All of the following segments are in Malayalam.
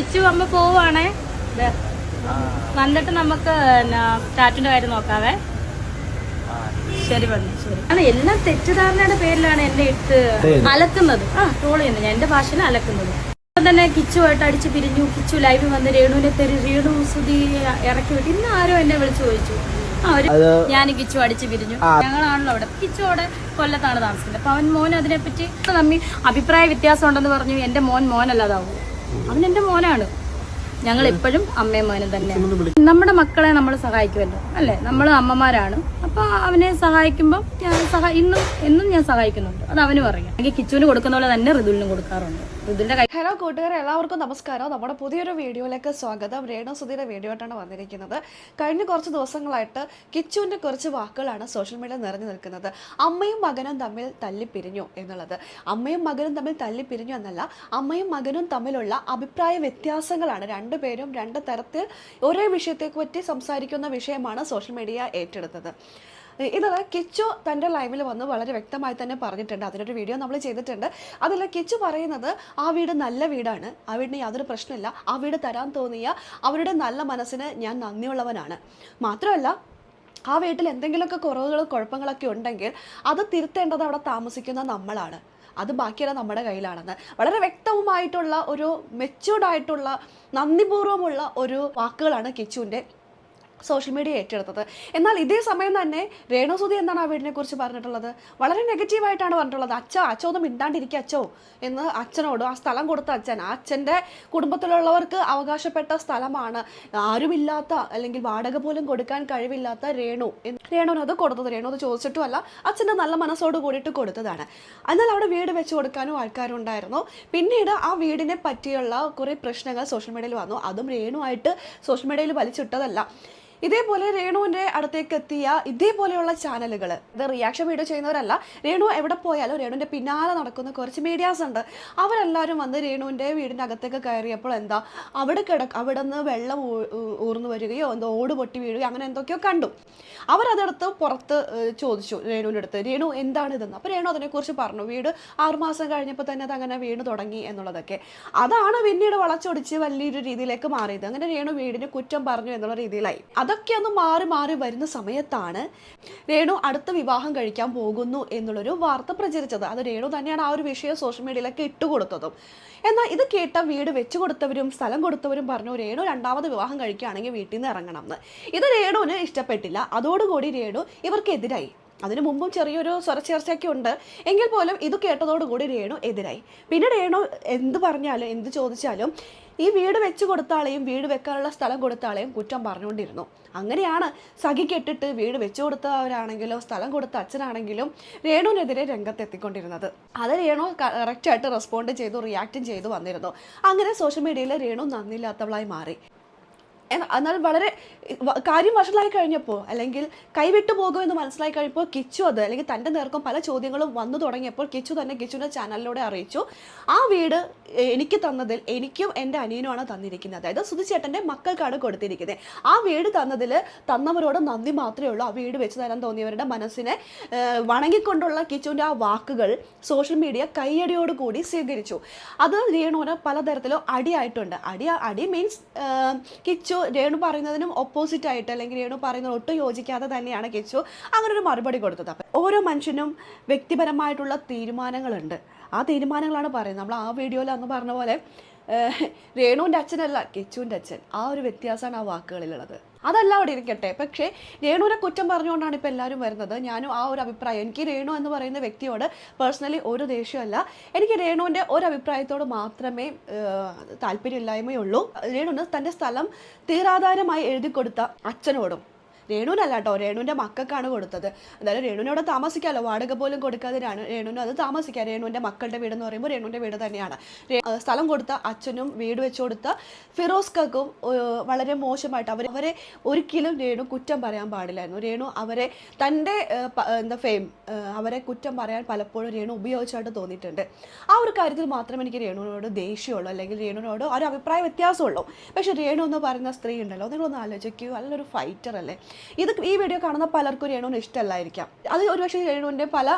തിരിച്ചു അമ്മ പോവാണേ. വന്നിട്ട് നമുക്ക് സ്റ്റാറ്റിന്റെ കാര്യം നോക്കാവേ. ശരി പറഞ്ഞു ശരി. ആണ് എല്ലാം തെറ്റിദ്ധാരണയുടെ പേരിലാണ് എന്നെ ഇട്ട് അലക്കുന്നത്. ആ ട്രോൾ ചെയ്യുന്നത് എന്റെ ഭാഷയിൽ അലക്കുന്നത്. ഇപ്പം തന്നെ കിച്ചുമായിട്ട് അടിച്ച് പിരിഞ്ഞു. കിച്ചു ലൈവ് വന്ന് രേണുവിനെ തെരി രേണു സുധി ഇറക്കി വിട്ടു. ഇന്ന് ആരോ എന്നെ വിളിച്ചു ചോദിച്ചു. ഞാൻ കിച്ചു അടിച്ച് പിരിഞ്ഞു. ഞങ്ങളാണല്ലോ അവിടെ. കിച്ചു അവിടെ കൊല്ലത്താണ് താമസിക്കുന്നത്. അപ്പൊ അവൻ മോൻ അതിനെപ്പറ്റി തമ്മിൽ അഭിപ്രായ വ്യത്യാസം ഉണ്ടെന്ന് പറഞ്ഞു. എന്റെ മോൻ മോനല്ലാതാവൂ. അവൻ എന്റെ മോനാണ്. ഞങ്ങൾ എപ്പോഴും അമ്മയും മോനും തന്നെയാണ്. നമ്മുടെ മക്കളെ നമ്മൾ സഹായിക്കുമല്ലോ അല്ലേ? നമ്മൾ അമ്മമാരാണ്. അപ്പൊ അവനെ സഹായിക്കുമ്പോൾ ഞാൻ സഹാ ഇന്നും എന്നും ഞാൻ സഹായിക്കുന്നുണ്ട്. അത് അവന് പറയാം എനിക്ക് കിച്ചുവിന് കൊടുക്കുന്ന പോലെ തന്നെ ഋതുവിനും കൊടുക്കാറുണ്ട്. ഹലോ കൂട്ടുകാരെ എല്ലാവർക്കും നമസ്കാരം. നമ്മുടെ പുതിയൊരു വീഡിയോയിലേക്ക് സ്വാഗതം. രേണു സുധീരെ വീഡിയോ ആയിട്ടാണ് വന്നിരിക്കുന്നത്. കഴിഞ്ഞ കുറച്ച് ദിവസങ്ങളായിട്ട് കിച്ചുവിന്റെ കുറച്ച് വാക്കുകളാണ് സോഷ്യൽ മീഡിയ നിറഞ്ഞു നിൽക്കുന്നത്. അമ്മയും മകനും തമ്മിൽ തല്ലിപ്പിരിഞ്ഞു എന്നുള്ളത്. അമ്മയും മകനും തമ്മിൽ തല്ലിപ്പിരിഞ്ഞു എന്നല്ല അമ്മയും മകനും തമ്മിലുള്ള അഭിപ്രായ വ്യത്യാസങ്ങളാണ് രണ്ടുപേരും രണ്ട് തരത്തിൽ ഒരേ വിഷയത്തെ പറ്റി സംസാരിക്കുന്ന വിഷയമാണ് സോഷ്യൽ മീഡിയ ഏറ്റെടുത്തത്. ഇത് കിച്ചു തന്റെ ലൈവിൽ വന്ന് വളരെ വ്യക്തമായി തന്നെ പറഞ്ഞിട്ടുണ്ട്. അതിനൊരു വീഡിയോ നമ്മൾ ചെയ്തിട്ടുണ്ട്. അതിൽ കിച്ചു പറയുന്നത് ആ വീട് നല്ല വീടാണ്. ആ വീടിന് യാതൊരു പ്രശ്നമില്ല. ആ വീട് തരാൻ തോന്നിയ അവരുടെ നല്ല മനസ്സിന് ഞാൻ നന്ദിയുള്ളവനാണ്. മാത്രമല്ല ആ വീട്ടിൽ എന്തെങ്കിലുമൊക്കെ കുറവുകളും കുഴപ്പങ്ങളൊക്കെ ഉണ്ടെങ്കിൽ അത് തിരുത്തേണ്ടത് അവിടെ താമസിക്കുന്ന നമ്മളാണ്. അത് ബാക്കിയെല്ലാം നമ്മുടെ കയ്യിലാണെന്ന്. വളരെ വ്യക്തവുമായിട്ടുള്ള ഒരു മെച്യൂർഡായിട്ടുള്ള നന്ദിപൂർവമുള്ള ഒരു വാക്കുകളാണ് കിച്ചുവിന്റെ സോഷ്യൽ മീഡിയ ഏറ്റെടുത്തത്. എന്നാൽ ഇതേ സമയം തന്നെ രേണുസുതി എന്താണ് ആ വീടിനെ കുറിച്ച് പറഞ്ഞിട്ടുള്ളത്? വളരെ നെഗറ്റീവായിട്ടാണ് പറഞ്ഞിട്ടുള്ളത്. അച്ഛ അച്ഛ ഒന്നും മിണ്ടാണ്ടിരിക്കുക അച്ഛോ എന്ന് അച്ഛനോട് ആ സ്ഥലം കൊടുത്ത അച്ഛൻ. ആ അച്ഛന്റെ കുടുംബത്തിലുള്ളവർക്ക് അവകാശപ്പെട്ട സ്ഥലമാണ്. ആരുമില്ലാത്ത അല്ലെങ്കിൽ വാടക പോലും കൊടുക്കാൻ കഴിവില്ലാത്ത രേണു എന്ന് രേണുവിന് അത് കൊടുത്തത്. രേണു അത് ചോദിച്ചിട്ടുമല്ല. അച്ഛന്റെ നല്ല മനസ്സോട് കൂടിയിട്ട് കൊടുത്തതാണ്. എന്നാൽ അവിടെ വീട് വെച്ച് കൊടുക്കാനും ആൾക്കാരുണ്ടായിരുന്നു. പിന്നീട് ആ വീടിനെ പറ്റിയുള്ള കുറേ പ്രശ്നങ്ങൾ സോഷ്യൽ മീഡിയയിൽ വന്നു. അതും രേണുവായിട്ട് സോഷ്യൽ മീഡിയയിൽ വലിച്ചിട്ടതല്ല. ഇതേപോലെ രേണുവിന്റെ അടുത്തേക്ക് എത്തിയ ഇതേപോലെയുള്ള ചാനലുകൾ ഇത് റിയാക്ഷൻ വീഡിയോ ചെയ്യുന്നവരല്ല. രേണു എവിടെ പോയാലും രേണുവിന്റെ പിന്നാലെ നടക്കുന്ന കുറച്ച് മീഡിയാസ് ഉണ്ട്. അവരെല്ലാവരും വന്ന് രേണുവിന്റെ വീടിന്റെ അകത്തേക്ക് കയറിയപ്പോൾ എന്താ അവിടെ കിട അവിടെ നിന്ന് വെള്ളം ഊർന്നു വരികയോ എന്തോ ഓട് പൊട്ടി വീഴുകയോ അങ്ങനെ എന്തൊക്കെയോ കണ്ടു. അവരതെടുത്ത് പുറത്ത് ചോദിച്ചു രേണുവിന്റെ അടുത്ത് രേണു എന്താണ് ഇതെന്ന്? അപ്പോൾ രേണു അതിനെക്കുറിച്ച് പറഞ്ഞു. വീട് ആറുമാസം കഴിഞ്ഞപ്പോൾ തന്നെ അത് അങ്ങനെ വീണ് തുടങ്ങി എന്നുള്ളതൊക്കെ. അതാണ് പിന്നീട് വളച്ചൊടിച്ച് വലിയൊരു രീതിയിലേക്ക് മാറിയത്. അങ്ങനെ രേണു വീടിന് കുറ്റം പറഞ്ഞു എന്നുള്ള രീതിയിലായി. അതൊക്കെ ഒന്ന് മാറി മാറി വരുന്ന സമയത്താണ് രേണു അടുത്ത വിവാഹം കഴിക്കാൻ പോകുന്നു എന്നുള്ളൊരു വാർത്ത പ്രചരിച്ചത്. അത് രേണു തന്നെയാണ് ആ ഒരു വിഷയം സോഷ്യൽ മീഡിയയിലൊക്കെ ഇട്ടുകൊടുത്തതും എന്നാൽ ഇത് കേട്ട വീട് വെച്ചു കൊടുത്തവരും സ്ഥലം കൊടുത്തവരും പറഞ്ഞു രേണു രണ്ടാമത് വിവാഹം കഴിക്കുകയാണെങ്കിൽ വീട്ടിൽ നിന്ന് ഇറങ്ങണം എന്ന്. ഇത് രേണുവിന് ഇഷ്ടപ്പെട്ടില്ല. അതോടുകൂടി രേണു ഇവർക്കെതിരായി. അതിനു മുമ്പും ചെറിയൊരു സ്വരച്ചേർച്ചയൊക്കെ ഉണ്ട്. എങ്കിൽ പോലും ഇത് കേട്ടതോടുകൂടി രേണു എതിരായി. പിന്നെ രേണു എന്ത് പറഞ്ഞാലും എന്ത് ചോദിച്ചാലും ഈ വീട് വെച്ച് കൊടുത്ത ആളെയും വീട് വെക്കാനുള്ള സ്ഥലം കൊടുത്ത ആളെയും കുറ്റം പറഞ്ഞുകൊണ്ടിരുന്നു. അങ്ങനെയാണ് സഖി കെട്ടിട്ട് വീട് വെച്ചു കൊടുത്തവരാണെങ്കിലും സ്ഥലം കൊടുത്ത അച്ഛനാണെങ്കിലും രേണുവിനെതിരെ രംഗത്തെത്തിക്കൊണ്ടിരുന്നത്. അത് രേണു കറക്റ്റായിട്ട് റെസ്പോണ്ട് ചെയ്തു റിയാക്റ്റും ചെയ്തു വന്നിരുന്നു. അങ്ങനെ സോഷ്യൽ മീഡിയയിൽ രേണു നന്ദിയില്ലാത്തവളായി മാറി. എന്നാൽ വളരെ കാര്യം വഷളായി കഴിഞ്ഞപ്പോൾ അല്ലെങ്കിൽ കൈവിട്ടു പോകുമെന്ന് മനസ്സിലായി കഴിഞ്ഞപ്പോൾ കിച്ചു അത് അല്ലെങ്കിൽ തന്റെ നേർക്കും പല ചോദ്യങ്ങളും വന്നു തുടങ്ങിയപ്പോൾ കിച്ചു തന്നെ കിച്ചുവിന്റെ ചാനലിലൂടെ അറിയിച്ചു. ആ വീട് എനിക്ക് തന്നതിൽ എനിക്കും എന്റെ അനിയനുമാണ് തന്നിരിക്കുന്നത്. അതായത് സുധിച്ചേട്ടന്റെ മക്കൾക്കാണ് കൊടുത്തിരിക്കുന്നത്. ആ വീട് തന്നതിൽ തന്നവരോട് നന്ദി മാത്രമേ ഉള്ളൂ. ആ വീട് വെച്ച് തരാൻ തോന്നിയവരുടെ മനസ്സിനെ വണങ്ങിക്കൊണ്ടുള്ള കിച്ചുവിന്റെ ആ വാക്കുകൾ സോഷ്യൽ മീഡിയ കൈയടിയോട് കൂടി സ്വീകരിച്ചു. അത് രേണുവിന് പലതരത്തിലും അടിയായിട്ടുണ്ട്. അടി അടി മീൻസ് കിച്ചു രേണു പറയുന്നതിനും ഓപ്പോസിറ്റ് ആയിട്ട് അല്ലെങ്കിൽ രേണു പറയുന്നത് ഒട്ടും യോജിക്കാതെ തന്നെയാണ് കെച്ചു. അങ്ങനെ ഒരു മറുപടി കൊടുത്തത്. അപ്പം ഓരോ മനുഷ്യനും വ്യക്തിപരമായിട്ടുള്ള തീരുമാനങ്ങളുണ്ട്. ആ തീരുമാനങ്ങളാണ് പറയുന്നത്. നമ്മൾ ആ വീഡിയോയിൽ അന്ന് പറഞ്ഞ പോലെ രേണുവിന്റെ അച്ഛനല്ല കെച്ചുവിന്റെ അച്ഛൻ. ആ ഒരു വ്യത്യാസമാണ് ആ വാക്കുകളിലുള്ളത്. അതല്ല അവിടെ ഇരിക്കട്ടെ. പക്ഷേ രേണുവിനെ കുറ്റം പറഞ്ഞുകൊണ്ടാണ് ഇപ്പോൾ എല്ലാവരും വരുന്നത്. ഞാനും ആ ഒരു അഭിപ്രായം. എനിക്ക് രേണു എന്ന് പറയുന്ന വ്യക്തിയോട് പേഴ്സണലി ഒരു ദേഷ്യമല്ല. എനിക്ക് രേണുവിന്റെ ഒരു അഭിപ്രായത്തോട് മാത്രമേ താല്പര്യമില്ലായ്മയുള്ളൂ. രേണുവിന് തന്റെ സ്ഥലം തീരാധാരമായി എഴുതി കൊടുത്ത അച്ഛനോടും രേണുവിനല്ല കേട്ടോ. രേണുവിന്റെ മക്കൾക്കാണ് കൊടുത്തത്. എന്തായാലും രേണുവിനെ അവിടെ താമസിക്കാമല്ലോ. വാടക പോലും കൊടുക്കാതെ രേണു രേണുവിന് അത് താമസിക്കാം. രേണുവിന്റെ മക്കളുടെ വീടെന്ന് പറയുമ്പോൾ രേണുവിന്റെ വീട് തന്നെയാണ്. സ്ഥലം കൊടുത്ത അച്ഛനും വീട് വെച്ച് കൊടുത്ത ഫിറോസ് കക്കും വളരെ മോശമായിട്ട് അവർ അവരെ ഒരിക്കലും രേണു കുറ്റം പറയാൻ പാടില്ലായിരുന്നു. രേണു അവരെ തന്റെ എന്താ ഫെയിം അവരെ കുറ്റം പറയാൻ പലപ്പോഴും രേണു ഉപയോഗിച്ചായിട്ട് തോന്നിയിട്ടുണ്ട്. ആ ഒരു കാര്യത്തിൽ മാത്രമേ എനിക്ക് രേണുവിനോട് ദേഷ്യമുള്ളൂ. അല്ലെങ്കിൽ രേണുവിനോട് ഒരു അഭിപ്രായ വ്യത്യാസമുള്ളൂ. പക്ഷേ രേണു എന്ന് പറയുന്ന സ്ത്രീ ഉണ്ടല്ലോ. നിങ്ങളൊന്ന് ആലോചിക്കൂ. നല്ലൊരു ഫൈറ്റർ അല്ലേ? ഇത് ഈ വീഡിയോ കാണുന്ന പലർക്കും രേണുവിന് ഇഷ്ടമല്ലായിരിക്കാം. അത് ഒരുപക്ഷെ രേണുവിന്റെ പല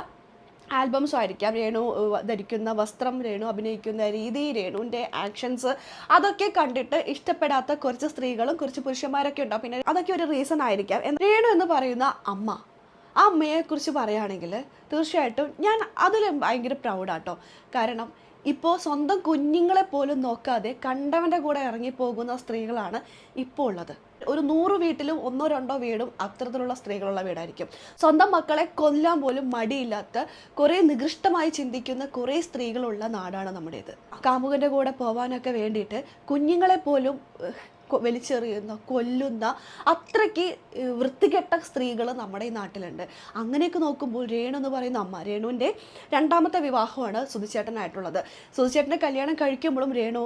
ആൽബംസും ആയിരിക്കാം. രേണു ധരിക്കുന്ന വസ്ത്രം രേണു അഭിനയിക്കുന്ന രീതി രേണുവിന്റെ ആക്ഷൻസ് അതൊക്കെ കണ്ടിട്ട് ഇഷ്ടപ്പെടാത്ത കുറച്ച് സ്ത്രീകളും കുറച്ച് പുരുഷന്മാരൊക്കെ ഉണ്ടാവും. പിന്നെ അതൊക്കെ ഒരു റീസൺ ആയിരിക്കാം. രേണു എന്ന് പറയുന്ന അമ്മ ആ അമ്മയെക്കുറിച്ച് പറയുകയാണെങ്കിൽ തീർച്ചയായിട്ടും ഞാൻ അതിൽ ഭയങ്കര പ്രൗഡാട്ടോ കാരണം ഇപ്പോൾ സ്വന്തം കുഞ്ഞുങ്ങളെ പോലും നോക്കാതെ കണ്ടവന്റെ കൂടെ ഇറങ്ങിപ്പോകുന്ന സ്ത്രീകളാണ് ഇപ്പോൾ ഉള്ളത്. ഒരു നൂറ് വീട്ടിലും ഒന്നോ രണ്ടോ വീടും അത്തരത്തിലുള്ള സ്ത്രീകളുള്ള വീടായിരിക്കും. സ്വന്തം മക്കളെ കൊല്ലാൻ പോലും മടിയില്ലാത്ത കുറേ നികൃഷ്ടമായി ചിന്തിക്കുന്ന കുറേ സ്ത്രീകളുള്ള നാടാണ് നമ്മുടേത്. കാമുകന്റെ കൂടെ പോകാനൊക്കെ വേണ്ടിയിട്ട് കുഞ്ഞുങ്ങളെ പോലും വലിച്ചെറിയുന്ന കൊല്ലുന്ന അത്രയ്ക്ക് വൃത്തികെട്ട സ്ത്രീകൾ നമ്മുടെ ഈ നാട്ടിലുണ്ട്. അങ്ങനെയൊക്കെ നോക്കുമ്പോൾ രേണു എന്ന് പറയുന്ന അമ്മ രേണുവിന്റെ രണ്ടാമത്തെ വിവാഹമാണ് സുധിച്ചേട്ടനായിട്ടുള്ളത്. സുധിച്ചേട്ടന്റെ കല്യാണം കഴിക്കുമ്പോഴും രേണു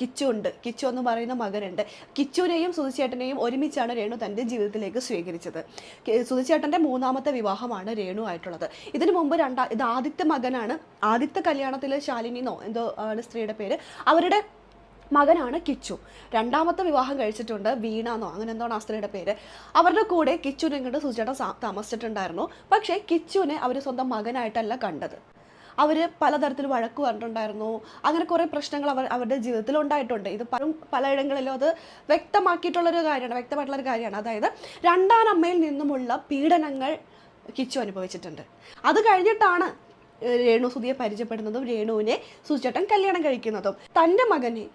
കിച്ചു ഉണ്ട്. കിച്ചു എന്ന് പറയുന്ന മകനുണ്ട്. കിച്ചുവിനെയും സുധിച്ചേട്ടനെയും ഒരുമിച്ചാണ് രേണു തന്റെ ജീവിതത്തിലേക്ക് സ്വീകരിച്ചത്. സുധിച്ചേട്ടന്റെ മൂന്നാമത്തെ വിവാഹമാണ് രേണു ആയിട്ടുള്ളത്. ഇതിനു മുമ്പ് രണ്ടാ ഇത് ആദ്യത്തെ മകനാണ്. ആദ്യത്തെ കല്യാണത്തിൽ ശാലിനിന്നോ എന്തോ ആണ് സ്ത്രീയുടെ പേര്. അവരുടെ മകനാണ് കിച്ചു. രണ്ടാമത്തെ വിവാഹം കഴിച്ചിട്ടുണ്ട് വീണ എന്നോ അങ്ങനെ എന്തോ അസ്ത്രയുടെ പേര്. അവരുടെ കൂടെ കിച്ചുവിനെ ഇങ്ങോട്ട് സുചേട്ടൻ താമസിച്ചിട്ടുണ്ടായിരുന്നു. പക്ഷേ കിച്ചുവിനെ അവർ സ്വന്തം മകനായിട്ടല്ല കണ്ടത്. അവർ പലതരത്തിൽ വഴക്ക് പറഞ്ഞിട്ടുണ്ടായിരുന്നു. അങ്ങനെ കുറേ പ്രശ്നങ്ങൾ അവർ അവരുടെ ജീവിതത്തിൽ ഉണ്ടായിട്ടുണ്ട്. ഇത് പല പലയിടങ്ങളിലും അത് വ്യക്തമാക്കിയിട്ടുള്ളൊരു കാര്യമാണ് വ്യക്തമായിട്ടുള്ളൊരു കാര്യമാണ്. അതായത് രണ്ടാനമ്മയിൽ നിന്നുമുള്ള പീഡനങ്ങൾ കിച്ചു അനുഭവിച്ചിട്ടുണ്ട്. അത് കഴിഞ്ഞിട്ടാണ് രേണു സുധിയെ പരിചയപ്പെടുന്നതും രേണുവിനെ സുചേട്ടൻ കല്യാണം കഴിക്കുന്നതും. തന്റെ മകനെ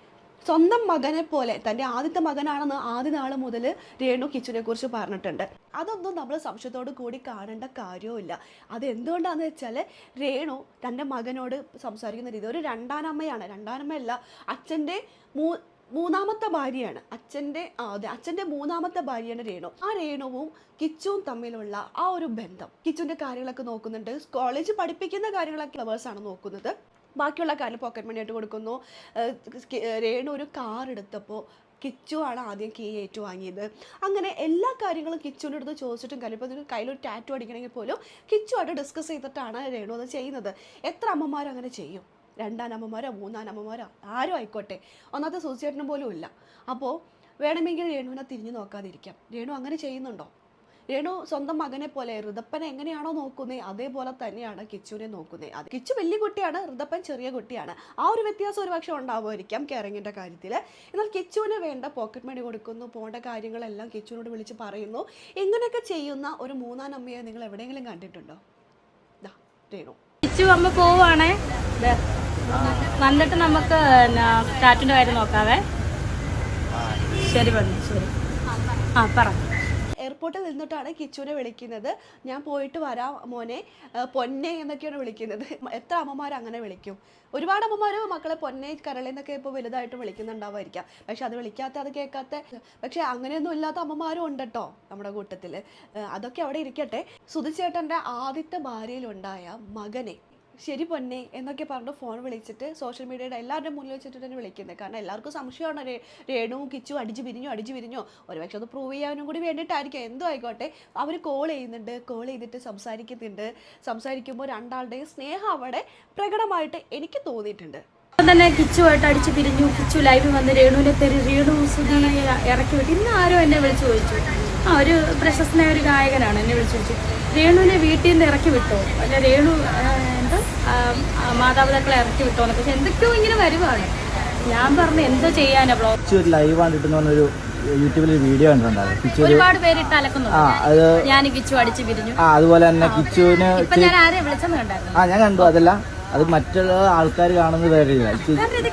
സ്വന്തം മകനെ പോലെ തന്റെ ആദ്യത്തെ മകനാണെന്ന് ആദ്യ നാൾ മുതൽ രേണു കിച്ചുനെ കുറിച്ച് പറഞ്ഞിട്ടുണ്ട്. അതൊന്നും നമ്മൾ സംശയത്തോട് കൂടി കാണേണ്ട കാര്യവുമില്ല. അത് എന്തുകൊണ്ടാണെന്ന് വെച്ചാൽ രേണു തന്റെ മകനോട് സംസാരിക്കുന്ന രീതി ഒരു രണ്ടാനമ്മയാണ്. രണ്ടാനമ്മയല്ല അച്ഛന്റെ മൂ മൂന്നാമത്തെ ഭാര്യയാണ്. അച്ഛന്റെ അതെ അച്ഛന്റെ മൂന്നാമത്തെ ഭാര്യയാണ് രേണു. ആ രേണുവും കിച്ചുവും തമ്മിലുള്ള ആ ഒരു ബന്ധം കിച്ചുവിന്റെ കാര്യങ്ങളൊക്കെ നോക്കുന്നുണ്ട്. കോളേജ് പഠിപ്പിക്കുന്ന കാര്യങ്ങളൊക്കെ ഫ്ലവേഴ്സാണ് നോക്കുന്നത്. ബാക്കിയുള്ള കാര്യം പോക്കറ്റ് മണി ആയിട്ട് കൊടുക്കുന്നു. രേണു ഒരു കാർ എടുത്തപ്പോൾ കിച്ചു ആണ് ആദ്യം കീ ഏറ്റു വാങ്ങിയത് അങ്ങനെ എല്ലാ കാര്യങ്ങളും കിച്ചുവിന്റെ അടുത്ത് ചോദിച്ചിട്ടും കാര്യം ഇപ്പോൾ നിങ്ങൾക്ക് കയ്യിലൊരു ടാറ്റു അടിക്കണമെങ്കിൽ പോലും കിച്ചുമായിട്ട് ഡിസ്കസ് ചെയ്തിട്ടാണ് രേണു അത് ചെയ്യുന്നത്. എത്ര അമ്മമാരും അങ്ങനെ ചെയ്യും? രണ്ടാം അമ്മമാരോ മൂന്നാം അമ്മമാരോ? ആരും ആയിക്കോട്ടെ. ഒന്നാമത്തെ സൂചിച്ചേട്ടനും പോലും ഇല്ല. അപ്പോൾ വേണമെങ്കിൽ രേണുവിനെ തിരിഞ്ഞു നോക്കാതിരിക്കാം. രേണു അങ്ങനെ ചെയ്യുന്നുണ്ടോ? രേണു സ്വന്തം മകനെ പോലെ ഋതപ്പനെ എങ്ങനെയാണോ നോക്കുന്നത് അതേപോലെ തന്നെയാണ് കിച്ചുവിനെ നോക്കുന്നത് അത് കിച്ചു വലിയ കുട്ടിയാണ് ഋതപ്പൻ ചെറിയ കുട്ടിയാണ്. ആ ഒരു വ്യത്യാസം ഒരുപക്ഷെ ഉണ്ടാവുമായിരിക്കാം കെയറിങ്ങിന്റെ കാര്യത്തിൽ എന്നാൽ കിച്ചുവിന് വേണ്ട പോക്കറ്റ് മണി കൊടുക്കുന്നു പോകേണ്ട കാര്യങ്ങളെല്ലാം കിച്ചുവിനോട് വിളിച്ച് പറയുന്നു. ഇങ്ങനെയൊക്കെ ചെയ്യുന്ന ഒരു മൂന്നാം അമ്മയെ നിങ്ങൾ എവിടെയെങ്കിലും കണ്ടിട്ടുണ്ടോ? രേണു. കിച്ചു അമ്മ പോവാണേ ദേ. വന്നിട്ട് നമുക്ക് കാറ്റിന്റെ കാര്യം നോക്കാവേ. ശരി. പറഞ്ഞു ശരി. ആ പറ. എയർപോർട്ടിൽ നിന്നിട്ടാണ് കിച്ചുവിനെ വിളിക്കുന്നത്. ഞാൻ പോയിട്ട് വരാം മോനെ. പൊന്നെ എന്നൊക്കെയാണ് വിളിക്കുന്നത്. എത്ര അമ്മമാർ അങ്ങനെ വിളിക്കും? ഒരുപാട് അമ്മമാർ മക്കളെ പൊന്നെ കരളെന്നൊക്കെ ഇപ്പോൾ വലുതായിട്ട് വിളിക്കുന്നുണ്ടാവുമായിരിക്കാം പക്ഷെ അത് വിളിക്കാത്ത അത് കേൾക്കാത്ത പക്ഷെ അങ്ങനെയൊന്നും ഇല്ലാത്ത അമ്മമാരും ഉണ്ട് കേട്ടോ നമ്മുടെ കൂട്ടത്തിൽ അതൊക്കെ അവിടെ ഇരിക്കട്ടെ. സുധിച്ചേട്ടന്റെ ആദ്യത്തെ ഭാര്യയിലുണ്ടായ മകനെ ശരി പൊന്നെ എന്നൊക്കെ പറഞ്ഞ് ഫോൺ വിളിച്ചിട്ട് സോഷ്യൽ മീഡിയയുടെ എല്ലാവരുടെയും മുന്നിൽ വെച്ചിട്ട് തന്നെ വിളിക്കുന്നത്. കാരണം എല്ലാവർക്കും സംശയമാണ് രേ രേണുവും കിച്ചു അടിച്ചു പിരിഞ്ഞു അടിച്ചു പിരിഞ്ഞോ. ഒരുപക്ഷെ അത് പ്രൂവ് ചെയ്യാനും കൂടി വേണ്ടിയിട്ടായിരിക്കും. എന്തോ ആയിക്കോട്ടെ അവർ കോൾ ചെയ്യുന്നുണ്ട് കോൾ ചെയ്തിട്ട് സംസാരിക്കുന്നുണ്ട്. സംസാരിക്കുമ്പോൾ രണ്ടാളുടെയും സ്നേഹം അവിടെ പ്രകടമായിട്ട് എനിക്ക് തോന്നിയിട്ടുണ്ട്. ഇപ്പം തന്നെ കിച്ചുമായിട്ട് അടിച്ച് പിരിഞ്ഞു കിച്ചു ലൈവ് വന്ന് രേണുവിനെ പേര് രേണു സുധി ഇറക്കി വിട്ടു ഇന്ന് ആരും എന്നെ വിളിച്ചു ചോദിച്ചു. ആ ഒരു പ്രശസ്തനായ ഒരു ഗായകനാണ് എന്നെ വിളിച്ചു ചോദിച്ചു. രേണുവിനെ വീട്ടിൽ നിന്ന് ഇറക്കി വിട്ടോ? അല്ല രേണു മാതാപിതാക്കളെ ഇറക്കി വിട്ടോ എന്ന് പക്ഷെ എന്തൊക്കെയോ ഇങ്ങനെ വരുവാണ്. ഞാൻ പറഞ്ഞു എന്തോ ചെയ്യാനാ ബ്ലോഗ് ലൈവ് കണ്ടിട്ടെന്ന് പറഞ്ഞൊരു യൂട്യൂബിൽ വീഡിയോ കണ്ടിട്ടുണ്ടായിരുന്നു. ഒരുപാട് പേര് ഇട്ട് അത് ഞാൻ കിച്ചു അടിച്ച് പിരിഞ്ഞു. ആ അതുപോലെ തന്നെ കിച്ചുവിന് ഞാൻ ആരെ വിളിച്ചെന്ന് കണ്ടായിരുന്നു. ആ ഞാൻ കണ്ടു. അതല്ല അത് മറ്റുള്ള ആൾക്കാർ കാണുന്നത് വേറെ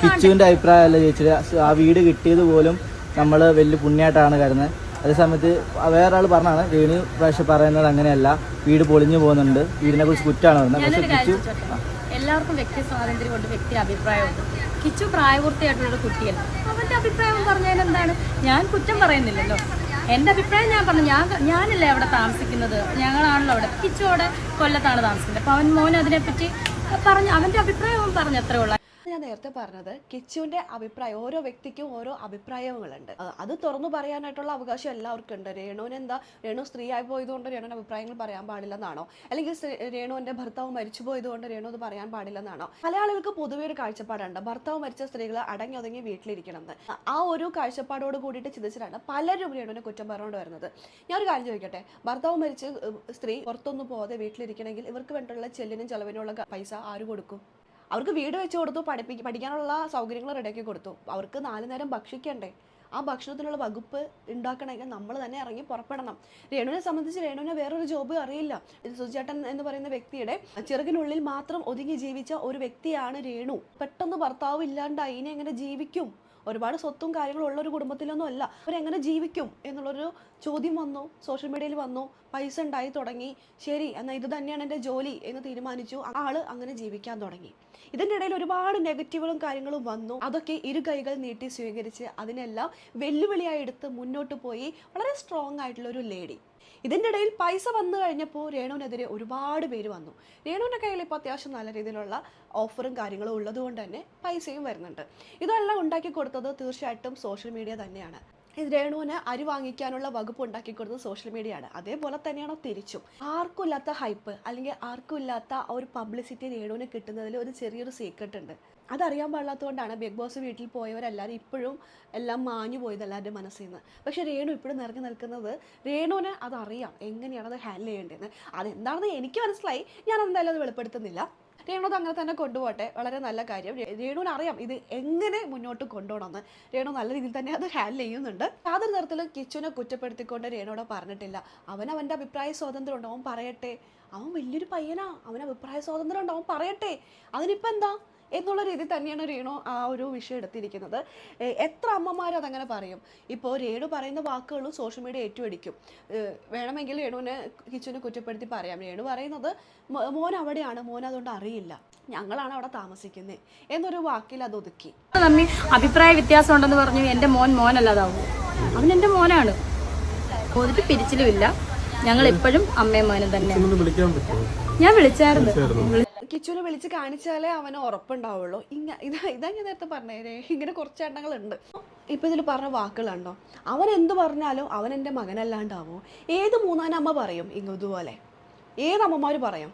കിച്ചുവിന്റെ അഭിപ്രായമല്ല ചേച്ചിയുടെ ആ വീട് കിട്ടിയത് പോലും നമ്മൾ വലിയ പുണ്യമായിട്ടാണ് കരുതുന്നത്. അതേ സമയത്ത് വേറെ ആൾ പറഞ്ഞാണ് രേണു പ്രാവശ്യം പറയുന്നത് അങ്ങനെയല്ല. വീട് പൊളിഞ്ഞു പോകുന്നുണ്ട്. വീടിനെ കുറിച്ച് കുറ്റാണ് പറഞ്ഞത് പക്ഷെ കിച്ചു എല്ലാവർക്കും വ്യക്തി സ്വാതന്ത്ര്യം കൊണ്ട് വ്യക്തി അഭിപ്രായമുണ്ട്. കിച്ചു പ്രായപൂർത്തിയായിട്ടുള്ള കുട്ടിയല്ല. അവന്റെ അഭിപ്രായം പറഞ്ഞതിന് എന്താണ്? ഞാൻ കുറ്റം പറയുന്നില്ലല്ലോ. എന്റെ അഭിപ്രായം ഞാൻ പറഞ്ഞു. ഞാൻ ഞാനല്ലേ അവിടെ താമസിക്കുന്നത്? ഞങ്ങളാണല്ലോ അവിടെ. കിച്ചു അവിടെ കൊല്ലത്താണ് താമസിക്കുന്നത്. അപ്പൊ അവൻ മോൻ അതിനെപ്പറ്റി പറഞ്ഞു അവന്റെ അഭിപ്രായം അവൻ പറഞ്ഞു അത്രേ ഉള്ളൂ. ഞാൻ നേരത്തെ പറഞ്ഞത് കിച്ചുവിന്റെ അഭിപ്രായം ഓരോ വ്യക്തിക്കും ഓരോ അഭിപ്രായങ്ങളുണ്ട്. അത് തുറന്നു പറയാനായിട്ടുള്ള അവകാശം എല്ലാവർക്കും ഉണ്ട് രേണുവിന് എന്താ രേണു സ്ത്രീ ആയി പോയതുകൊണ്ട് രേണുവിന് അഭിപ്രായങ്ങൾ പറയാൻ പാടില്ലെന്നാണോ? അല്ലെങ്കിൽ രേണുവിന്റെ ഭർത്താവ് മരിച്ചു പോയതുകൊണ്ട് രേണു അത് പറയാൻ പാടില്ലെന്നാണോ? പല ആളുകൾക്ക് പൊതുവെ ഒരു കാഴ്ചപ്പാടുണ്ട്. ഭർത്താവ് മരിച്ച സ്ത്രീകൾ അടങ്ങി ഒതുങ്ങി വീട്ടിലിരിക്കണം എന്ന് ആ ഒരു കാഴ്ചപ്പാടോട് കൂടിയിട്ട് ചിന്തിച്ചിട്ടാണ് പലരും രേണുവിനെ കുറ്റം പറഞ്ഞുകൊണ്ട് വരുന്നത്. ഞാൻ ഒരു കാര്യം ചോദിക്കട്ടെ? ഭർത്താവ് മരിച്ച് സ്ത്രീ പുറത്തൊന്നും പോകാതെ വീട്ടിലിരിക്കണമെങ്കിൽ ഇവർക്ക് വേണ്ടിയുള്ള ചെല്ലിനും ചെലവിനുള്ള പൈസ ആര് കൊടുക്കും? അവർക്ക് വീട് വെച്ച് കൊടുത്തു പഠിപ്പി പഠിക്കാനുള്ള സൗകര്യങ്ങൾ റെഡിയാക്കി കൊടുത്തു. അവർക്ക് നാല് നേരം ഭക്ഷിക്കണ്ടേ? ആ ഭക്ഷണത്തിനുള്ള വകുപ്പ് ഉണ്ടാക്കണമെങ്കിൽ നമ്മൾ തന്നെ ഇറങ്ങി പുറപ്പെടണം. രേണുവിനെ സംബന്ധിച്ച് രേണുവിനെ വേറൊരു ജോബ് അറിയില്ല. ഇത് സുചേട്ടൻ എന്ന് പറയുന്ന വ്യക്തിയുടെ ചെറുകിനുള്ളിൽ മാത്രം ഒതുങ്ങി ജീവിച്ച ഒരു വ്യക്തിയാണ് രേണു. പെട്ടെന്ന് ഭർത്താവ് ഇല്ലാണ്ടായി ഇനി എങ്ങനെ ജീവിക്കും? ഒരുപാട് സ്വത്തും കാര്യങ്ങളും ഉള്ള ഒരു കുടുംബത്തിലൊന്നും അല്ല. അവരെങ്ങനെ ജീവിക്കും എന്നുള്ളൊരു ചോദ്യം വന്നു സോഷ്യൽ മീഡിയയിൽ വന്നു പൈസ ഉണ്ടായി തുടങ്ങി. ശരി എന്നാൽ ഇത് തന്നെയാണ് എന്റെ ജോലി എന്ന് തീരുമാനിച്ചു. ആൾ അങ്ങനെ ജീവിക്കാൻ തുടങ്ങി. ഇതിന്റെ ഇടയിൽ ഒരുപാട് നെഗറ്റീവുകളും കാര്യങ്ങളും വന്നു. അതൊക്കെ ഇരു കൈകൾ നീട്ടി സ്വീകരിച്ച് അതിനെല്ലാം വെല്ലുവിളിയായി എടുത്ത് മുന്നോട്ട് പോയി. വളരെ സ്ട്രോങ് ആയിട്ടുള്ള ഒരു ലേഡി ഇതിന്റെ ഇടയിൽ പൈസ വന്നു കഴിഞ്ഞപ്പോൾ രേണുവിനെതിരെ ഒരുപാട് പേര് വന്നു. രേണുവിന്റെ കയ്യിൽ ഇപ്പോൾ അത്യാവശ്യം നല്ല രീതിയിലുള്ള ഓഫറും കാര്യങ്ങളും ഉള്ളതുകൊണ്ട് തന്നെ പൈസയും വരുന്നുണ്ട്. ഇതെല്ലാം ഉണ്ടാക്കി കൊടുത്തത് തീർച്ചയായിട്ടും സോഷ്യൽ മീഡിയ തന്നെയാണ്. രേണുവിന് അരി വാങ്ങിക്കാനുള്ള വകുപ്പ് ഉണ്ടാക്കി കൊടുത്തത് സോഷ്യൽ മീഡിയ ആണ്. അതേപോലെ തന്നെയാണോ തിരിച്ചും. ആർക്കും ഇല്ലാത്ത ഹൈപ്പ് അല്ലെങ്കിൽ ആർക്കും ഇല്ലാത്ത ഒരു പബ്ലിസിറ്റി രേണുവിന് കിട്ടുന്നതിൽ ഒരു ചെറിയൊരു സീക്രട്ട് ഉണ്ട്. അതറിയാൻ പാടില്ലാത്തതുകൊണ്ടാണ് ബിഗ് ബോസ് വീട്ടിൽ പോയവരെല്ലാവരും ഇപ്പോഴും എല്ലാം മാഞ്ഞു പോയത് എല്ലാവരുടെ മനസ്സിൽ നിന്ന്. പക്ഷേ രേണു ഇപ്പോഴും നിറഞ്ഞു നിൽക്കുന്നത് രേണുവിന് അതറിയാം എങ്ങനെയാണ് അത് ഹാൻഡിൽ ചെയ്യേണ്ടതെന്ന്. അതെന്താണെന്ന് എനിക്ക് മനസ്സിലായി. ഞാൻ എന്തായാലും അത് വെളിപ്പെടുത്തുന്നില്ല. രേണു അങ്ങനെ തന്നെ കൊണ്ടുപോട്ടെ വളരെ നല്ല കാര്യം. രേണുവിന് അറിയാം ഇത് എങ്ങനെ മുന്നോട്ട് കൊണ്ടുപോകണമെന്ന്. രേണു നല്ല രീതിയിൽ തന്നെ അത് ഹാൻഡിൽ ചെയ്യുന്നുണ്ട്. യാതൊരു തരത്തിലും കിച്ചുവിനെ കുറ്റപ്പെടുത്തിക്കൊണ്ട് രേണുവിടെ പറഞ്ഞിട്ടില്ല. അവൻ അവന്റെ അഭിപ്രായ സ്വാതന്ത്ര്യം ഉണ്ട് അവൻ പറയട്ടെ. അവൻ വലിയൊരു പയ്യനാ. അവൻ അഭിപ്രായ സ്വാതന്ത്ര്യം ഉണ്ട് അവൻ പറയട്ടെ. അതിനിപ്പോൾ എന്താ? എന്നുള്ള രീതി തന്നെയാണ് രേണു ആ ഒരു വിഷയം എടുത്തിരിക്കുന്നത്. എത്ര അമ്മമാർ അതങ്ങനെ പറയും? ഇപ്പോൾ രേണു പറയുന്ന വാക്കുകളും സോഷ്യൽ മീഡിയ ഏറ്റുപിടിക്കും. വേണമെങ്കിൽ രേണുവിനെ കിച്ചനെ കുറ്റപ്പെടുത്തി പറയാം. രേണു പറയുന്നത് മോൻ അവിടെയാണ് മോൻ അതുകൊണ്ട് അറിയില്ല. ഞങ്ങളാണ് അവിടെ താമസിക്കുന്നത് എന്നൊരു വാക്കിൽ അത് ഒതുക്കി. തമ്മി അഭിപ്രായ വ്യത്യാസം ഉണ്ടെന്ന് പറഞ്ഞു എന്റെ മോൻ മോനല്ലാതാവും. അവൻ എന്റെ മോനാണ്. ഒരു പിരിച്ചിലുമില്ല. ഞങ്ങൾ എപ്പോഴും അമ്മയും മോനും തന്നെ ഞാൻ വിളിച്ചായിരുന്നു. കിച്ചുവിനെ വിളിച്ച് കാണിച്ചാലേ അവന് ഉറപ്പുണ്ടാവുള്ളൂ. ഇങ്ങ ഇതാ ഇതാ ഞാൻ നേരത്തെ പറഞ്ഞേ ഇങ്ങനെ കുറച്ച് എണ്ണങ്ങളുണ്ട്. ഇപ്പൊ ഇതിൽ പറഞ്ഞ വാക്കുകളുണ്ടോ? അവൻ എന്ത് പറഞ്ഞാലും അവൻ എന്റെ മകനല്ലാണ്ടാവോ? ഏത് മൂന്നാനമ്മ പറയും ഇതുപോലെ? ഏത് അമ്മമാർ പറയും?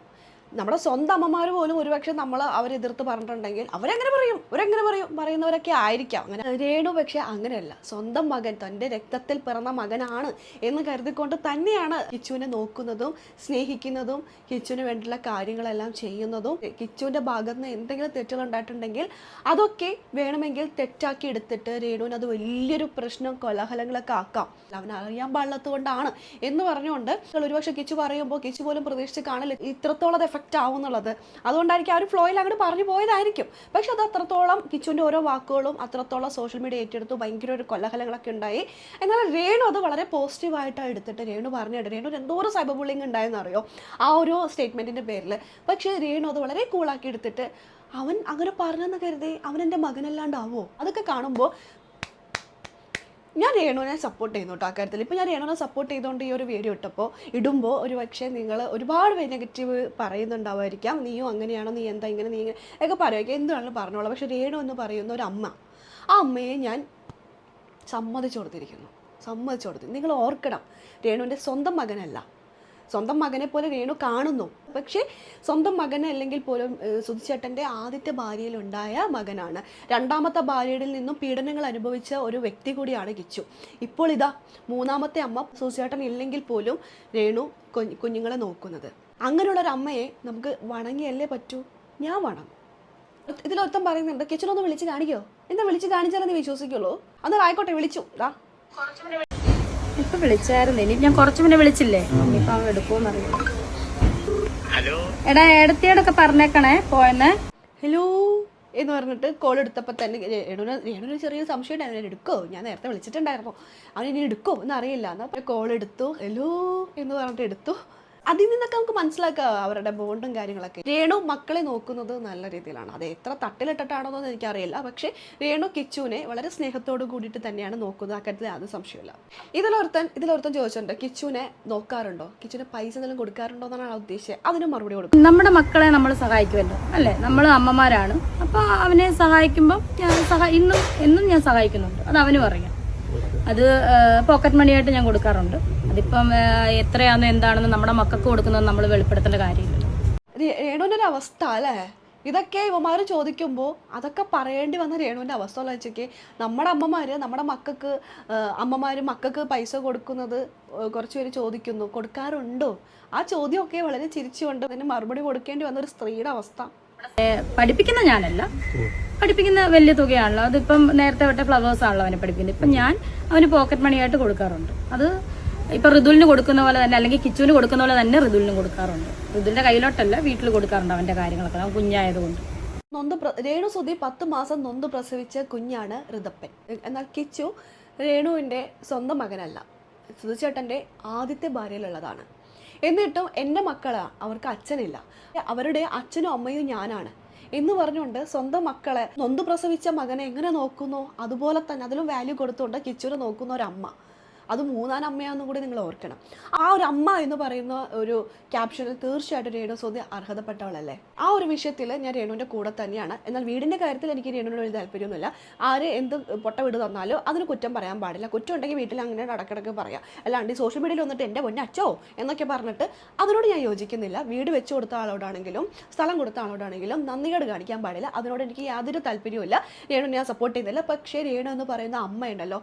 നമ്മുടെ സ്വന്തം അമ്മമാർ പോലും ഒരുപക്ഷെ നമ്മൾ അവരെതിർത്ത് പറഞ്ഞിട്ടുണ്ടെങ്കിൽ അവരെങ്ങനെ പറയും. അവരെങ്ങനെ പറയും. പറയുന്നവരൊക്കെ ആയിരിക്കാം. അങ്ങനെ രേണു പക്ഷെ അങ്ങനെയല്ല. സ്വന്തം മകൻ തന്റെ രക്തത്തിൽ പിറന്ന മകനാണ് എന്ന് കരുതിക്കൊണ്ട് തന്നെയാണ് കിച്ചുവിനെ നോക്കുന്നതും സ്നേഹിക്കുന്നതും കിച്ചുവിന് വേണ്ടിയുള്ള കാര്യങ്ങളെല്ലാം ചെയ്യുന്നതും കിച്ചുവിന്റെ ഭാഗത്ത് നിന്ന് എന്തെങ്കിലും തെറ്റുകൾ ഉണ്ടായിട്ടുണ്ടെങ്കിൽ അതൊക്കെ വേണമെങ്കിൽ തെറ്റാക്കി എടുത്തിട്ട് രേണുവിന് അത് വലിയൊരു പ്രശ്നം കൊലാഹലങ്ങളൊക്കെ ആക്കാം. അവൻ അറിയാൻ പാടില്ലാത്തതുകൊണ്ടാണ് എന്ന് പറഞ്ഞുകൊണ്ട് ഒരുപക്ഷെ കിച്ചു പറയുമ്പോൾ കിച്ചു പോലും പ്രതീക്ഷിച്ച് കാണില്ല. ഇത്രത്തോളം അത് എഫക്റ്റ് ആവും എന്നുള്ളത് അതുകൊണ്ടായിരിക്കും ആ ഒരു ഫ്ലോയിൽ അങ്ങോട്ട് പറഞ്ഞു പോയതായിരിക്കും. പക്ഷെ അത് അത്രത്തോളം കിച്ചുവിന്റെ ഓരോ വാക്കുകളും അത്രത്തോളം സോഷ്യൽ മീഡിയ ഏറ്റെടുത്തു ഭയങ്കര ഒരു കൊലഹലങ്ങളൊക്കെ ഉണ്ടായി. എന്നാൽ രേണു അത് വളരെ പോസിറ്റീവായിട്ടാണ് എടുത്തിട്ട് രേണു പറഞ്ഞിട്ട് രേണു എന്തോരം സൈബർ ബുള്ളിങ് ഉണ്ടായെന്ന് അറിയോ? ആ ഒരു സ്റ്റേറ്റ്മെന്റിന്റെ പേരിൽ. പക്ഷേ രേണു അത് വളരെ കൂളാക്കി എടുത്തിട്ട് അവൻ അങ്ങനെ പറഞ്ഞെന്ന് കരുതി അവൻ എന്റെ മകനല്ലാണ്ടാവോ? അതൊക്കെ കാണുമ്പോൾ ഞാൻ രേണുവിനെ സപ്പോർട്ട് ചെയ്യുന്നു കേട്ടോ ആ കാര്യത്തിൽ. ഇപ്പോൾ ഞാൻ രേണുവിനെ സപ്പോർട്ട് ചെയ്തുകൊണ്ട് ഈ ഒരു വീഡിയോ ഇട്ടപ്പോൾ ഇടുമ്പോൾ ഒരു പക്ഷേ നിങ്ങൾ ഒരുപാട് നെഗറ്റീവ് പറയുന്നുണ്ടാവുമായിരിക്കാം നീയോ അങ്ങനെയാണോ? നീ എന്താ ഇങ്ങനെ? നീ ഇങ്ങനെ ഒക്കെ പറയുമായിരിക്കും എന്തുവാണെങ്കിലും പറഞ്ഞോളാം. പക്ഷേ രേണു എന്ന് പറയുന്ന ഒരു അമ്മ ആ അമ്മയെ ഞാൻ സമ്മതിച്ചു കൊടുത്തിരിക്കുന്നു. സമ്മതിച്ചു കൊടുത്തു നിങ്ങൾ ഓർക്കണം രേണുവിന്റെ സ്വന്തം മകനല്ല. സ്വന്തം മകനെ പോലെ രേണു കാണുന്നു. പക്ഷേ സ്വന്തം മകനെ അല്ലെങ്കിൽ പോലും സുധിച്ചേട്ടന്റെ ആദ്യത്തെ ഭാര്യയിലുണ്ടായ മകനാണ്. രണ്ടാമത്തെ ഭാര്യയിൽ നിന്നും പീഡനങ്ങൾ അനുഭവിച്ച ഒരു വ്യക്തി കൂടിയാണ് കിച്ചു ഇപ്പോൾ ഇതാ മൂന്നാമത്തെ അമ്മ സുധിച്ചേട്ടൻ ഇല്ലെങ്കിൽ പോലും രേണു കുഞ്ഞുങ്ങളെ നോക്കുന്നത്. അങ്ങനെയുള്ളൊരു അമ്മയെ നമുക്ക് വണങ്ങിയല്ലേ പറ്റൂ? ഞാൻ വണങ്ങും ഇതിലൊരുത്തം പറയുന്നുണ്ട് കിച്ചനൊന്ന് വിളിച്ച് കാണിക്കോ. എന്താ വിളിച്ച് കാണിച്ചാലേ നീ വിശ്വസിക്കുള്ളൂ? അന്നേരം ആയിക്കോട്ടെ വിളിച്ചു. ദാ. ഇപ്പൊ വിളിച്ചായിരുന്നു. ഇനി ഞാൻ കുറച്ചു മുന്നേ വിളിച്ചില്ലേ? ഇനിയിപ്പൊ അവൻ എടുക്കുമെന്നറിയില്ല എടാ ഏടത്തിയോടൊക്കെ പറഞ്ഞേക്കണേ പോയെന്ന്. ഹലോ? എന്ന് പറഞ്ഞിട്ട് കോൾ എടുത്തപ്പോൾ തന്നെ രേണുവിന് രേണുവിന് ചെറിയൊരു സംശയം ഉണ്ടായിരുന്നു. ഞാൻ എടുക്കോ? ഞാൻ നേരത്തെ വിളിച്ചിട്ടുണ്ടായിരുന്നു. അവൻ ഇനി എടുക്കോ എന്നറിയില്ല. എന്നാൽ കോൾ എടുത്തു. ഹലോ? എന്ന് പറഞ്ഞിട്ട് എടുത്തു. അതിൽ നിന്നൊക്കെ നമുക്ക് മനസ്സിലാക്കാം അവരുടെ ബോണ്ടും കാര്യങ്ങളൊക്കെ. രേണു മക്കളെ നോക്കുന്നത് നല്ല രീതിയിലാണ്. അത് എത്ര തട്ടിലിട്ടിട്ടാണോ എന്ന് എനിക്കറിയില്ല. പക്ഷേ രേണു കിച്ചുവിനെ വളരെ സ്നേഹത്തോട് കൂടിയിട്ട് തന്നെയാണ് നോക്കുന്നത്. അക്കാര്യത്തിൽ യാതൊരു സംശയമില്ല ഇതിലൊരുത്തൻ ഇതിലൊരുത്തൻ ചോദിച്ചിട്ടുണ്ട് കിച്ചുവിനെ നോക്കാറുണ്ടോ? കിച്ചുവിന് പൈസ എന്തെങ്കിലും കൊടുക്കാറുണ്ടോ എന്നാണ് ഉദ്ദേശിച്ചത്. അതിന് മറുപടി കൊടുക്കും. നമ്മുടെ മക്കളെ നമ്മൾ സഹായിക്കുമല്ലോ അല്ലേ? നമ്മൾ അമ്മമാരാണ്. അപ്പോൾ അവനെ സഹായിക്കുമ്പോൾ ഞാൻ സഹാ ഇന്നും എന്നും ഞാൻ സഹായിക്കുന്നുണ്ട്. അത് അവനും അറിയാം. അത് പോക്കറ്റ് മണിയായിട്ട് ഞാൻ കൊടുക്കാറുണ്ട്. അതിപ്പം എത്രയാണെന്നോ എന്താണെന്ന് നമ്മുടെ മക്കൾക്ക് കൊടുക്കുന്നത് നമ്മൾ വെളിപ്പെടുത്തേണ്ട കാര്യമില്ല. രേണുവിന്റെ ഒരു അവസ്ഥ അല്ലേ? ഇതൊക്കെ ഇവന്മാർ ചോദിക്കുമ്പോൾ അതൊക്കെ പറയേണ്ടി വന്ന രേണുവിന്റെ അവസ്ഥ എന്ന് വെച്ചാൽ നമ്മുടെ അമ്മമാർ നമ്മുടെ മക്കൾക്ക് അമ്മമാർ മക്കൾക്ക് പൈസ കൊടുക്കുന്നത് കുറച്ച് പേര് ചോദിക്കുന്നു. കൊടുക്കാറുണ്ടോ? ആ ചോദ്യമൊക്കെ വളരെ ചിരിച്ചുകൊണ്ട് അതിന് മറുപടി കൊടുക്കേണ്ടി വന്ന ഒരു സ്ത്രീയുടെ അവസ്ഥ. പഠിപ്പിക്കുന്ന ഞാനല്ല. പഠിപ്പിക്കുന്ന വലിയ തുകയാണല്ലോ. അതിപ്പം നേരത്തെ വിട്ട ഫ്ലവേഴ്സ് ആണല്ലോ അവനെ പഠിപ്പിക്കുന്നത്. ഇപ്പം ഞാൻ അവന് പോക്കറ്റ് മണിയായിട്ട് കൊടുക്കാറുണ്ട്. അത് ഇപ്പൊ ഋതുലിന് കൊടുക്കുന്ന പോലെ തന്നെ അല്ലെങ്കിൽ കിച്ചുവിന് കൊടുക്കുന്ന പോലെ തന്നെ ഋതുലിന് കൊടുക്കാറുണ്ട്. ഋതുലിന്റെ കയ്യിലോട്ടല്ല വീട്ടിൽ കൊടുക്കാറുണ്ട് അവന്റെ കാര്യങ്ങളൊക്കെ. അവൻ കുഞ്ഞായതുകൊണ്ട്. നൊന്ത് രേണു സുധി പത്ത് മാസം നൊന്ത് പ്രസവിച്ച കുഞ്ഞാണ് ഋതപ്പൻ. എന്നാൽ കിച്ചു രേണുവിന്റെ സ്വന്തം മകനല്ല. സുധുചേട്ടന്റെ ആദ്യത്തെ ഭാര്യയിലുള്ളതാണ്. എന്നിട്ടും എന്റെ മക്കളാ അവർക്ക് അച്ഛനില്ല. അവരുടെ അച്ഛനും അമ്മയും ഞാനാണ്. എന്ന് പറഞ്ഞുകൊണ്ട് സ്വന്തം മക്കളെ നൊന്ത് പ്രസവിച്ച മകനെ എങ്ങനെ നോക്കുന്നോ? അതുപോലെ തന്നെ അതിലും വാല്യൂ കൊടുത്തുകൊണ്ട് കിച്ചുവിനെ നോക്കുന്ന ഒരമ്മ അത് മൂന്നാം അമ്മയാണെന്നും കൂടി നിങ്ങൾ ഓർക്കണം. ആ ഒരു അമ്മ എന്ന് പറയുന്ന ഒരു ക്യാപ്ഷനിൽ തീർച്ചയായിട്ടും രേണു സോദി അർഹതപ്പെട്ടവളല്ലേ? ആ ഒരു വിഷയത്തിൽ ഞാൻ രേണുവിന്റെ കൂടെ തന്നെയാണ്. എന്നാൽ വീടിന്റെ കാര്യത്തിൽ എനിക്ക് രേണുവിനോട് ഒരു താല്പര്യമൊന്നുമില്ല. ആര് എന്ത് പൊട്ട വീട് തന്നാലും അതിന് കുറ്റം പറയാൻ പാടില്ല. കുറ്റം ഉണ്ടെങ്കിൽ വീട്ടിൽ അങ്ങനെ ഇടക്കിടക്ക് പറയാം. അല്ലാണ്ട് ഈ സോഷ്യൽ മീഡിയയിൽ വന്നിട്ട് എന്റെ പൊന്നെ അച്ചോ എന്നൊക്കെ പറഞ്ഞിട്ട് അതിനോട് ഞാൻ യോജിക്കുന്നില്ല. വീട് വെച്ച് കൊടുത്ത ആളോടാണെങ്കിലും സ്ഥലം കൊടുത്ത ആളോടാണെങ്കിലും നന്ദികേട് കാണിക്കാൻ പാടില്ല. അതിനോട് എനിക്ക് യാതൊരു താല്പര്യവുമില്ല. രേണു ഞാൻ സപ്പോർട്ട് ചെയ്യുന്നില്ല. പക്ഷേ രേണു എന്ന് പറയുന്ന അമ്മയുണ്ടല്ലോ.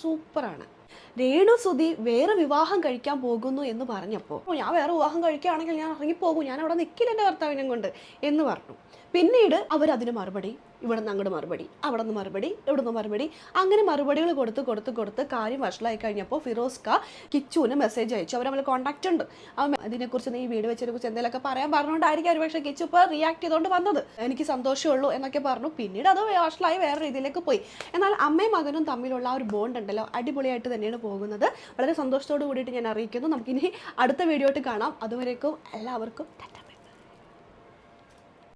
സൂപ്പറാണ്. രേണു സുധി വേറെ വിവാഹം കഴിക്കാൻ പോകുന്നു എന്ന് പറഞ്ഞപ്പോൾ ഞാൻ വേറെ വിവാഹം കഴിക്കുകയാണെങ്കിൽ ഞാൻ ഇറങ്ങിപ്പോകും. ഞാൻ അവിടെ നിൽക്കില്ല എന്റെ ഭർത്താവിനെ കൊണ്ട് എന്ന് പറഞ്ഞു. പിന്നീട് അവരതിന് മറുപടി ഇവിടെ നിന്ന് അങ്ങോട്ട് മറുപടി അവിടെ നിന്ന് മറുപടി ഇവിടെ നിന്ന് മറുപടി. അങ്ങനെ മറുപടികൾ കൊടുത്ത് കൊടുത്ത് കൊടുത്ത് കാര്യം വഷളായി കഴിഞ്ഞപ്പോൾ ഫിറോസ് ക കിച്ചുവിന് മെസ്സേജ് അയച്ചു. അവർ നമ്മൾ കോൺടാക്റ്റ് ഉണ്ട്. അവൻ അതിനെക്കുറിച്ച് നീ വീട് വെച്ചതിനെ കുറിച്ച് എന്തെങ്കിലുമൊക്കെ പറയാൻ പറഞ്ഞുകൊണ്ടായിരിക്കും ഒരു പക്ഷേ കിച്ചു ഇപ്പോൾ റിയാക്ട് ചെയ്തുകൊണ്ട് വന്നത്. എനിക്ക് സന്തോഷമുള്ളൂ എന്നൊക്കെ പറഞ്ഞു. പിന്നീട് അത് വഷളായി വേറെ രീതിയിലേക്ക് പോയി. എന്നാൽ അമ്മയും മകനും തമ്മിലുള്ള ആ ഒരു ബോണ്ട് ഉണ്ടല്ലോ അടിപൊളിയായിട്ട് തന്നെയാണ് പോകുന്നത്. വളരെ സന്തോഷത്തോട് കൂടിയിട്ട് ഞാൻ അറിയിക്കുന്നു. നമുക്കിനി അടുത്ത വീഡിയോ ആയിട്ട് കാണാം. അതുവരേക്കും എല്ലാവർക്കും ടാറ്റ.